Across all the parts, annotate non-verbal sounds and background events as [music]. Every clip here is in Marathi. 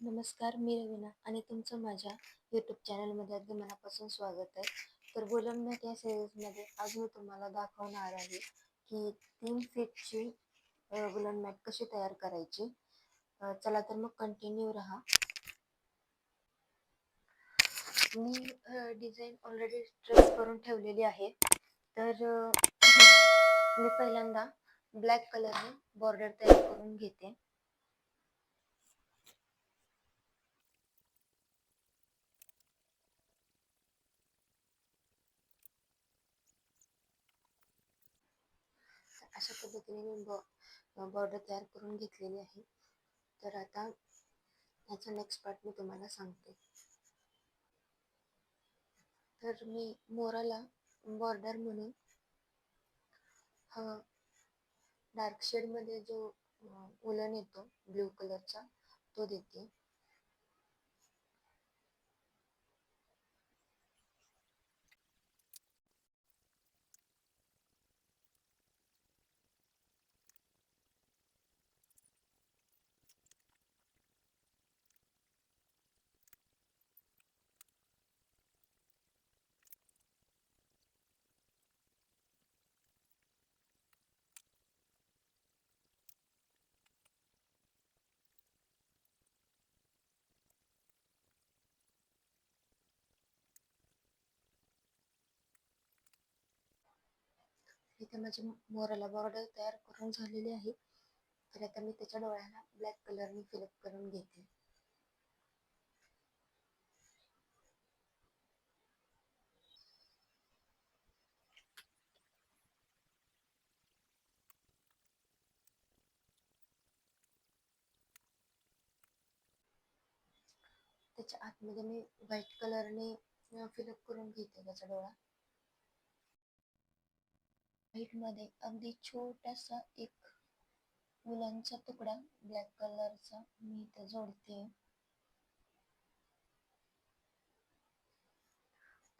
नमस्कार मी रवीना आणि तुमचं माझ्या यूट्यूब चॅनलमध्ये अगदी मनापासून स्वागत आहे. तर बोलमण्यात या सिरीजमध्ये आज मी तुम्हाला दाखवणार आहे की तीन फीटची गुलन मॅट कशी तयार करायची. चला तर मग कंटिन्यू राहा. मी डिझाईन ऑलरेडी ट्रेस करून ठेवलेली आहे. तर [clears throat] मी पहिल्यांदा ब्लॅक कलरने बॉर्डर तयार करून घेते. अशा पद्धतीने मी बॉर्डर तयार करून घेतलेली आहे. तर आता याचा नेक्स्ट पार्ट मी तुम्हाला सांगते. तर मी मोराला बॉर्डर म्हणून हा डार्क शेडमध्ये जो उलन येतो ब्ल्यू कलरचा तो देते. इथे माझी मोराला बॉर्डर तयार करून झालेली आहे. तर आता मी त्याच्या डोळ्याला ब्लॅक कलरने फिलअप करून घेते. त्याच्या आतमध्ये मी व्हाईट कलरने फिलअप करून घेते त्याचा डोळा व्हाईटमध्ये अगदी छोटासा एक मुलांचा तुकडा ब्लॅक कलरचा मी इथे जोडते.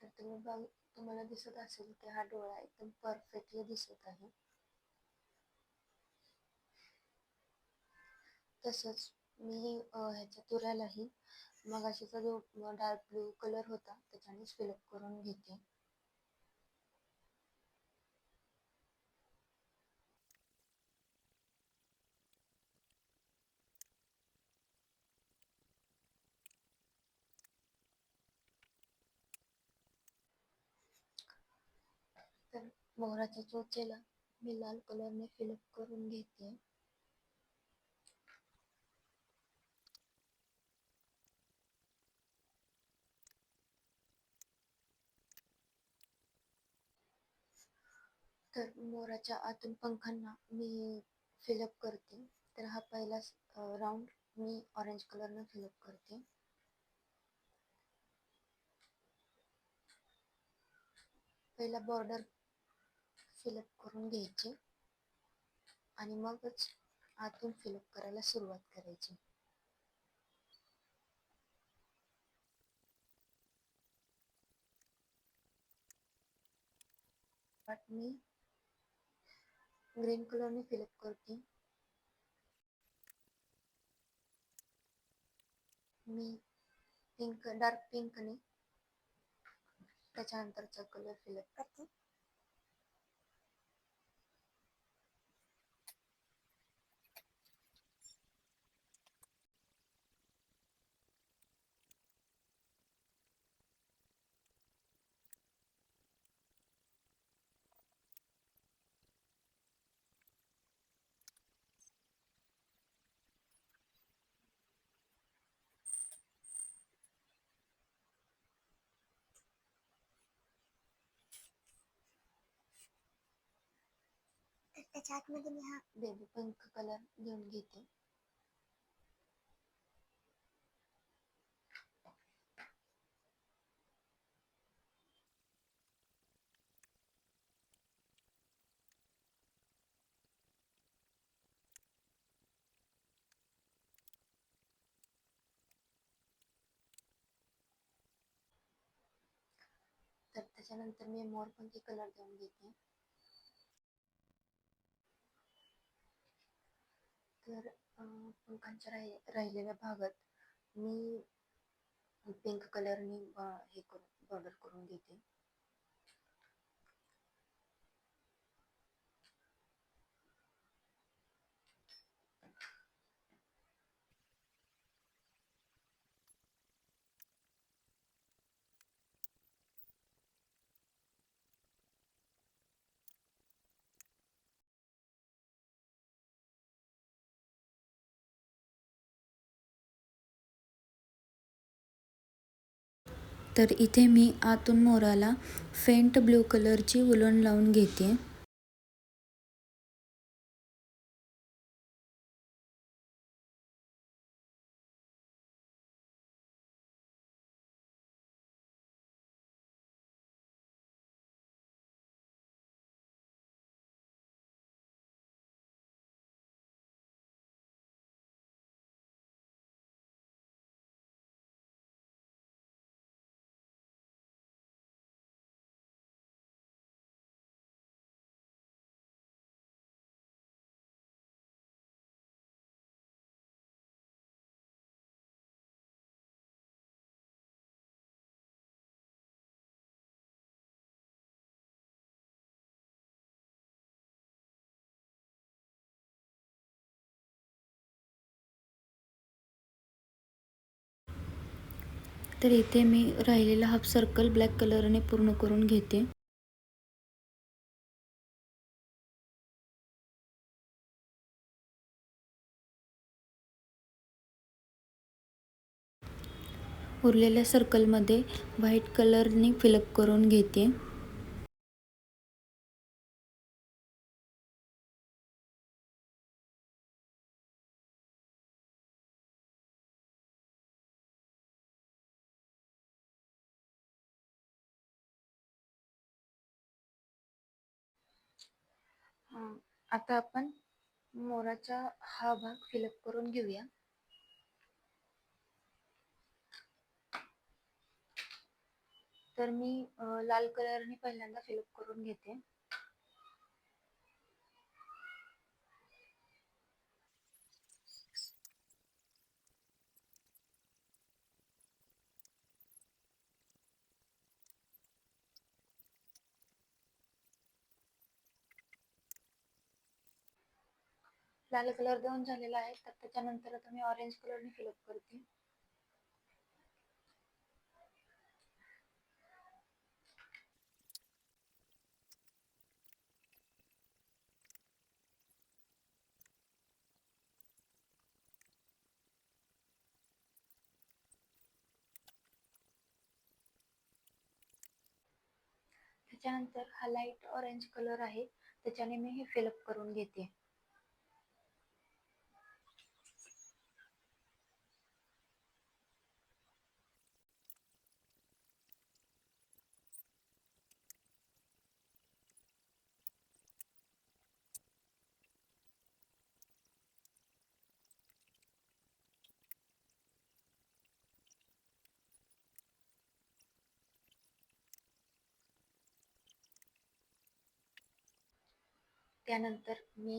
तर तुम्ही बघ तुम्हाला दिसत असेल की हा डोळा एकदम परफेक्टली दिसत आहे. तसंच मी ह्याच्या तुऱ्यालाही मगाशीचा जो डार्क ब्लू कलर होता त्याच्यानेच फिलअप करून घेते. मोराच्या चोचेला मी लाल कलरने फिलअप करून घेते. तर मोराच्या आतून पंखांना मी फिलअप करते. तर हा पहिला राऊंड मी ऑरेंज कलरनं फिलअप करते. पहिला बॉर्डर फिलअप करून घ्यायची. आणि मगच आतून फिलअप करायला सुरुवात करायची. मी ग्रीन कलरने फिलअप करते. मी पिंक डार्क पिंकने त्याच्यानंतरचा कलर फिलअप करते तर त्याच्या आतमध्ये मी हा बेबी पिंक कलर घेऊन घेते. तर त्याच्यानंतर मी मोरपंखी कलर देऊन घेते. तर पंखांच्या राहि राहिलेल्या भागात मी पिंक कलरने हे करून बॉर्डर करून घेते तर इथे मी आतून मोराला फेंट ब्ल्यू कलरची उलण लावून घेते. तर इथे मी राहिलेला हाफ सर्कल ब्लॅक कलरने पूर्ण करून घेते. उरलेल्या सर्कलमध्ये व्हाईट कलरने फिलअप करून घेते. आता आपण मोराचा हा भाग फिलअप करून घेऊया. तर मी लाल कलरने पहिल्यांदा फिलअप करून घेते. लाल कलर देऊन झालेला आहे तर त्याच्यानंतर आता मी ऑरेंज कलरने फिलअप करते. त्याच्यानंतर हा लाइट ऑरेंज कलर आहे त्याच्याने मी हे फिलअप करून घेते. त्यानंतर मी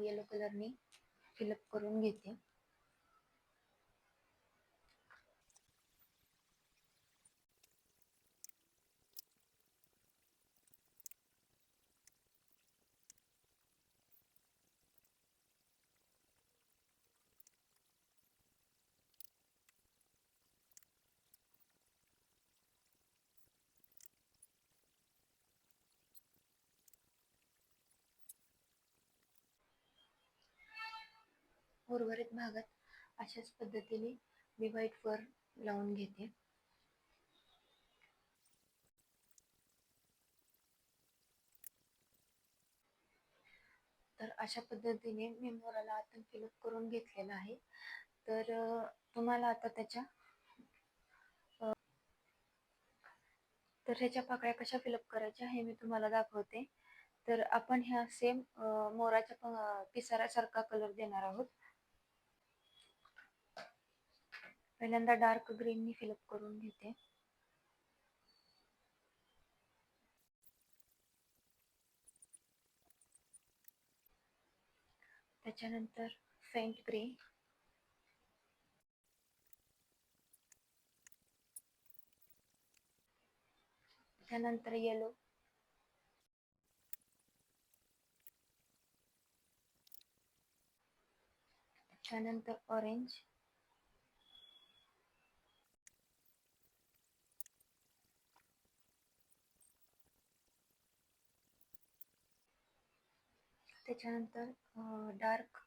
येलो कलरने फिलअप करून घेते. उर्वरित भागात अशाच पद्धतीने मी व्हाईट फर लावून घेते. तर अशा पद्धतीने मी मोराला आतून फिलअप करून घेतलेला आहे. तर तुम्हाला आता त्याच्या तर ह्याच्या पाकळ्या कशा फिलअप करायच्या हे मी तुम्हाला दाखवते. तर आपण ह्या सेम मोराच्या पिसाऱ्यासारखा कलर देणार आहोत. पहिल्यांदा डार्क ग्रीन ग्रीननी फिलअप करून घेते. त्याच्यानंतर फेंट ग्रे त्यानंतर येलो त्यानंतर ऑरेंज त्याच्यानंतर डार्क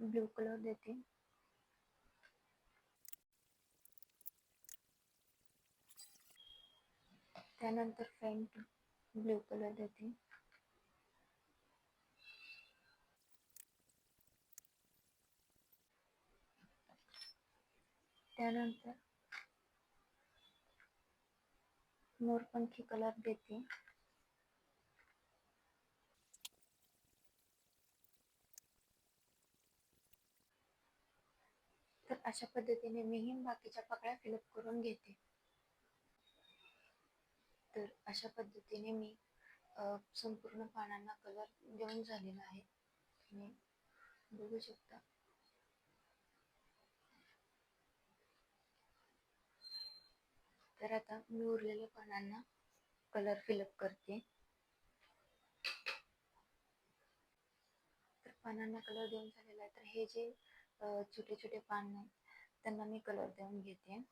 ब्ल्यू कलर देते. त्यानंतर फेंट ब्ल्यू कलर देते. त्यानंतर मोरपंखी कलर देते. तर अशा पद्धतीने मीही बाकीच्या पकड्या फिलअप करून घेते. तर अशा पद्धतीने मी संपूर्ण पानांना कलर देऊन झालेला आहे. तुम्ही बघू शकता. तर आता मी उरलेल्या पानांना कलर फिलअप करते. तर पानांना कलर देऊन झालेला आहे. तर हे जे छोटे छोटे पान आहेत त्यांना मी कलर देऊन घेते.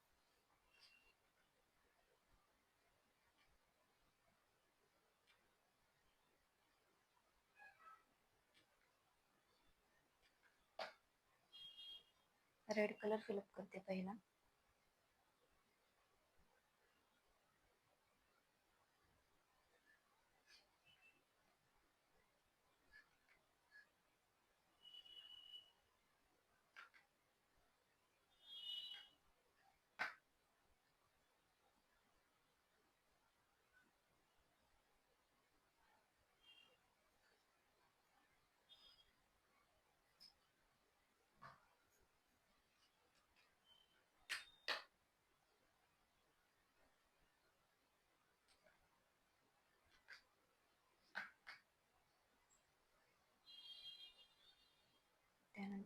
रेड कलर फिलअप करते पहिला.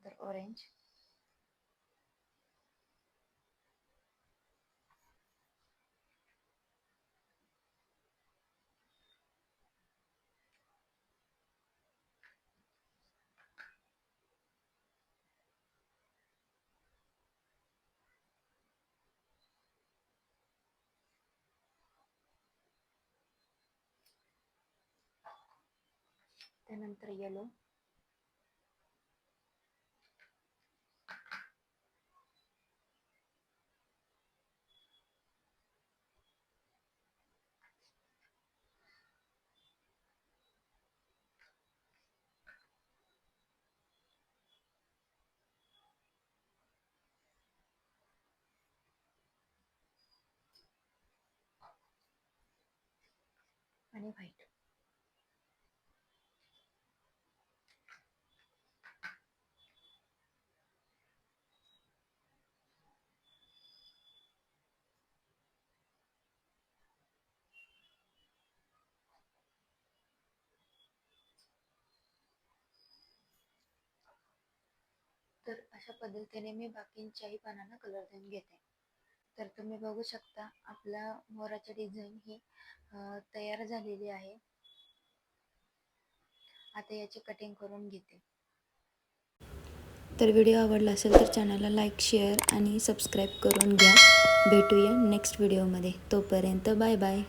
त्यानंतर ऑरेंज त्यानंतर येलो आणि व्हाईट तर अशा पद्धतीने मी बाकींच्याही पानांना कलर देऊन घेते. तर तुम्ही बघू शकता आपला मोराची डिझाईन ही तयार झालेली आहे. आता याची कटिंग करून घेते. तर व्हिडिओ आवडला असेल तर चॅनलला लाईक शेअर आणि सबस्क्राईब करून घ्या. भेटूया नेक्स्ट व्हिडिओमध्ये तोपर्यंत बाय बाय